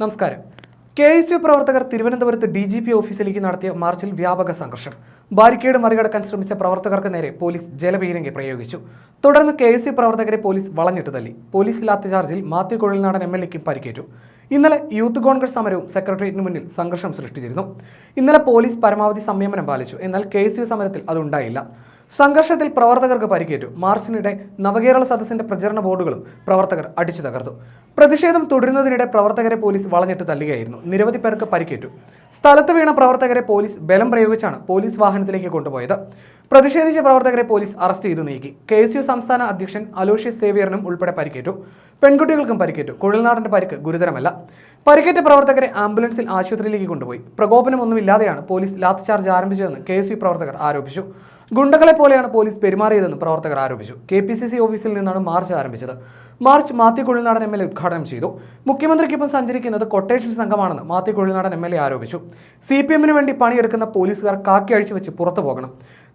നമസ്കാരം. K S U പ്രവർത്തകർ തിരുവനന്തപുരത്ത് ഡി ജി പി ഓഫീസിലേക്ക് നടത്തിയ മാർച്ചിൽ വ്യാപക സംഘർഷം. ബാരിക്കേഡ് മറികടക്കാൻ ശ്രമിച്ച പ്രവർത്തകർക്ക് നേരെ പോലീസ് ജലപീരങ്കി പ്രയോഗിച്ചു. തുടർന്ന് കെ എസ് യു പ്രവർത്തകരെ പോലീസ് വളഞ്ഞിട്ട് തല്ലി പോലീസ് ലാത്തിചാർജിൽ മാത്യു കുഴൽനാടൻ എം എൽ എക്കും പരിക്കേറ്റു. ഇന്നലെ യൂത്ത് കോൺഗ്രസ് സമരവും സെക്രട്ടേറിയറ്റിന് മുന്നിൽ സംഘർഷം സൃഷ്ടിച്ചിരുന്നു. ഇന്നലെ പോലീസ് പരമാവധി സംയമനം പാലിച്ചു. എന്നാൽ കെ സമരത്തിൽ അതുണ്ടായില്ല. സംഘർഷത്തിൽ പ്രവർത്തകർക്ക് പരിക്കേറ്റു. മാർച്ചിനിടെ നവകേരള സദസ്സിന്റെ പ്രചരണ ബോർഡുകളും പ്രവർത്തകർ അടിച്ചു തകർത്തു. പ്രതിഷേധം തുടരുന്നതിനിടെ പ്രവർത്തകരെ പോലീസ് വളഞ്ഞിട്ട് തല്ലുകയായിരുന്നു. നിരവധി പേർക്ക് പരിക്കേറ്റു. സ്ഥലത്ത് വീണ പ്രവർത്തകരെ പോലീസ് ബലം പ്രയോഗിച്ചാണ് പോലീസ് വാഹനത്തിലേക്ക് കൊണ്ടുപോയത്. പ്രതിഷേധിച്ച പ്രവർത്തകരെ പോലീസ് അറസ്റ്റ് ചെയ്തു നീക്കി. കെ സംസ്ഥാന അധ്യക്ഷൻ അലോഷ്യസ് സേവിയറിനും ഉൾപ്പെടെ പരിക്കേറ്റു. പെൺകുട്ടികൾക്കും പരിക്കേറ്റു. കുഴൽനാടന്റെ പരിക്ക് ഗുരുതരമല്ല. പരിക്കേറ്റ പ്രവർത്തകരെ ആംബുലൻസിൽ ആശുപത്രിയിലേക്ക് കൊണ്ടുപോയി. പ്രകോപനമൊന്നുമില്ലാതെയാണ് പോലീസ് ലാത്തിചാർജ് ആരംഭിച്ചതെന്ന് കെ പ്രവർത്തകർ ആരോപിച്ചു. ഗുണ്ടകളെ പോലെയാണ് പോലീസ് പെരുമാറിയതെന്ന് പ്രവർത്തകർ ആരോപിച്ചു. കെ പി സി സി ഓഫീസിൽ നിന്നാണ് മാർച്ച് ആരംഭിച്ചത്. March Mathew Kuzhalnadan M L A ഉദ്ഘാടനം ചെയ്തു. മുഖ്യമന്ത്രിക്കൊപ്പം സഞ്ചരിക്കുന്നത് quotation സംഘമാണെന്ന് Mathew Kuzhalnadan M L A ആരോപിച്ചു. സി പി എമ്മിന് വേണ്ടി പണിയെടുക്കുന്ന പോലീസുകാർ കാക്കി അഴിച്ചു വെച്ച് പുറത്തു പോകണം.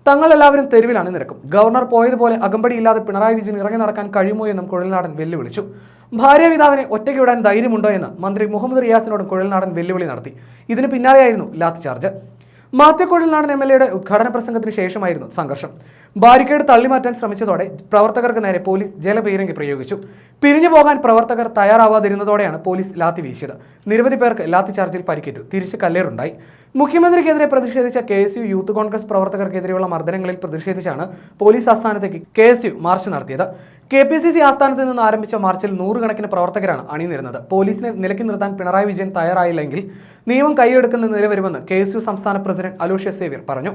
തങ്ങളെല്ലാവരും തെരുവിലാണ് നിരക്കും. ഗവർണർ പോയതുപോലെ അകമ്പടിയില്ലാതെ പിണറായി വിജയൻ ഇറങ്ങി നടക്കാൻ കഴിയുമോ എന്നും കുഴൽനാടൻ വെല്ലുവിളിച്ചു. ഭാര്യ പിതാവിനെ ഒറ്റയ്ക്ക് വിടാൻ ധൈര്യമുണ്ടോ എന്ന് മന്ത്രി മുഹമ്മദ് റിയാസിനോടും കുഴൽനാടൻ വെല്ലുവിളി നടത്തി. ഇതിന് പിന്നാലെയായിരുന്നു ലാത്തി ചാർജ്. മാത്യു നാടൻ എം എൽ എയുടെ ഉദ്ഘാടന പ്രസംഗത്തിന് ശേഷമായിരുന്നു സംഘർഷം. ബാരിക്കേഡ് തള്ളിമാറ്റാൻ ശ്രമിച്ചതോടെ പ്രവർത്തകർക്ക് നേരെ പോലീസ് ജലപീരങ്കി പ്രയോഗിച്ചു. പിരിഞ്ഞു പോകാൻ പ്രവർത്തകർ തയ്യാറാവാതിരുന്നതോടെയാണ് പോലീസ് ലാത്തി വീശിയത്. നിരവധി പേർക്ക് ലാത്തി ചാർജിൽ പരിക്കേറ്റു. തിരിച്ച് കല്ലേറുണ്ടായി. മുഖ്യമന്ത്രിക്കെതിരെ പ്രതിഷേധിച്ച കെ യൂത്ത് കോൺഗ്രസ് പ്രവർത്തകർക്കെതിരെയുള്ള മർദ്ദനങ്ങളിൽ പ്രതിഷേധിച്ചാണ് പോലീസ് ആസ്ഥാനത്തേക്ക് കെ മാർച്ച് നടത്തിയത്. കെ പി സി സി ആസ്ഥാനത്ത് നിന്ന് ആരംഭിച്ച മാർച്ചിൽ നൂറുകണക്കിന് പ്രവർത്തകരാണ് അണിനിരുന്നത്. പോലീസിനെ നിലയ്ക്ക് നിർത്താൻ പിണറായി വിജയൻ തയ്യാറായില്ലെങ്കിൽ നിയമം കൈയെടുക്കുന്ന നില വരുമെന്ന് കെ സംസ്ഥാന പ്രസിഡന്റ് അലോഷ്യ സേവ്യർ പറഞ്ഞു.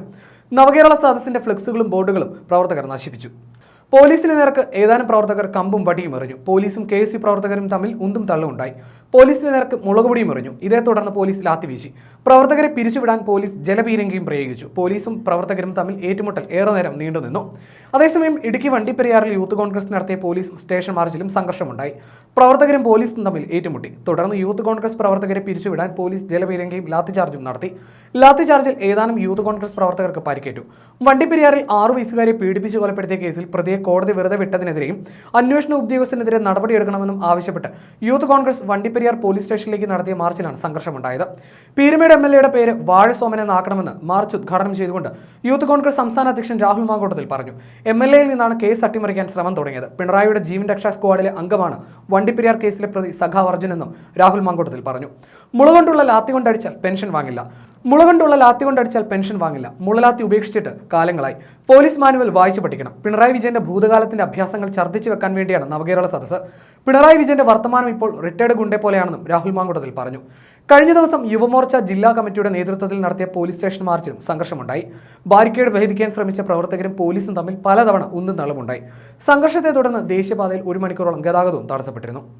നവകേരള സദസ്സിന്റെ ഫ്ലെക്സുകളും ബോർഡുകളും പ്രവർത്തകർ നശിപ്പിച്ചു പോലീസിന് നേർക്ക് ഏതാനും പ്രവർത്തകർ കമ്പും വടിയും എറിഞ്ഞു. പോലീസും കെ എസ് യു പ്രവർത്തകരും തമ്മിൽ ഉന്തും തള്ളും ഉണ്ടായി പോലീസിന് നേർക്ക് മുളകുപൊടിയും എറിഞ്ഞു. ഇതേ തുടർന്ന് പോലീസ് ലാത്തിവീശി പ്രവർത്തകരെ പിരിച്ചുവിടാൻ പോലീസ് ജലപീരങ്കിയും പ്രയോഗിച്ചു. പോലീസും പ്രവർത്തകരും തമ്മിൽ ഏറ്റുമുട്ടൽ ഏറെ നേരം നീണ്ടുനിന്നു അതേസമയം ഇടുക്കി വണ്ടിപ്പെരിയാറിൽ യൂത്ത് കോൺഗ്രസ് നടത്തിയ പോലീസ് സ്റ്റേഷൻ മാർച്ചിലും സംഘർഷമുണ്ടായി. പ്രവർത്തകരും പോലീസും തമ്മിൽ ഏറ്റുമുട്ടി. തുടർന്ന് യൂത്ത് കോൺഗ്രസ് പ്രവർത്തകരെ പിരിച്ചുവിടാൻ പോലീസ് ജലപീരങ്കിയും ലാത്തിചാർജും നടത്തി. ലാത്തിചാർജിൽ ഏതാനും യൂത്ത് കോൺഗ്രസ് പ്രവർത്തകർക്ക് പരിക്കേറ്റു. വണ്ടിപ്പെരിയാറിൽ ആറു വയസ്സുകാരെ പീഡിപ്പിച്ച് കൊലപ്പെടുത്തിയ കേസിൽ പ്രതിയെ കോടതി വെറുതെ വിട്ടതിനെതിരെയും അന്വേഷണ ഉദ്യോഗസ്ഥനെതിരെ നടപടിയെടുക്കണമെന്നും ആവശ്യപ്പെട്ട് യൂത്ത് കോൺഗ്രസ് വണ്ടിപ്പെരിയാർ പോലീസ് സ്റ്റേഷനിലേക്ക് നടത്തിയ മാർച്ചിലാണ് സംഘർഷമുണ്ടായത്. പീരുമേട് എം എൽ എയുടെ പേര് വാഴസോമനെന്നാക്കണമെന്ന് മാർച്ച് ഉദ്ഘാടനം ചെയ്തുകൊണ്ട് യൂത്ത് കോൺഗ്രസ് സംസ്ഥാന അധ്യക്ഷൻ രാഹുൽ മാങ്കോട്ടത്തിൽ പറഞ്ഞു. എം എൽ എയിൽ നിന്നാണ് കേസ് അട്ടിമറിക്കാൻ ശ്രമം തുടങ്ങിയത്. പിണറായിയുടെ ജീവൻ രക്ഷാ സ്ക്വാഡിലെ അംഗമാണ് വണ്ടിപ്പെരിയാർ കേസിലെ പ്രതി സഖാവ് അർജുനെന്നും രാഹുൽ മാങ്കോട്ടത്തിൽ പറഞ്ഞു. മുളകൊണ്ടുള്ള ലാത്തി കൊണ്ടടിച്ചാൽ പെൻഷൻ വാങ്ങില്ല. മുളകൊണ്ടുള്ള ലാത്തി കൊണ്ടടിച്ചാൽ പെൻഷൻ വാങ്ങില്ല. മുളലാത്തി ഉപേക്ഷിച്ചിട്ട് കാലങ്ങളായി. പോലീസ് മാനുവൽ വായിച്ചു പഠിക്കണം. പിണറായി വിജയന്റെ ഭൂതകാലത്തിന്റെ അഭ്യാസങ്ങൾ ഛർദ്ദിച്ചു വെക്കാൻ വേണ്ടിയാണ് നവകേരള സദസ്സ്. പിണറായി വിജയന്റെ വർത്തമാനം ഇപ്പോൾ റിട്ടയർഡ് ഗുണ്ടെ പോലെയാണെന്നും രാഹുൽ മാങ്കുടത്തിൽ പറഞ്ഞു. കഴിഞ്ഞ ദിവസം യുവമോർച്ച ജില്ലാ കമ്മിറ്റിയുടെ നേതൃത്വത്തിൽ നടത്തിയ പോലീസ് സ്റ്റേഷൻ മാർച്ചിലും സംഘർഷമുണ്ടായി. ബാരിക്കേഡ് ഭേദിക്കാൻ ശ്രമിച്ച പ്രവർത്തകരും പോലീസും തമ്മിൽ പലതവണ ഉന്തും തള്ളുമുണ്ടായി. സംഘർഷത്തെ തുടർന്ന് ദേശീയപാതയിൽ ഒരു മണിക്കൂറോളം ഗതാഗതവും തടസ്സപ്പെട്ടിരുന്നു.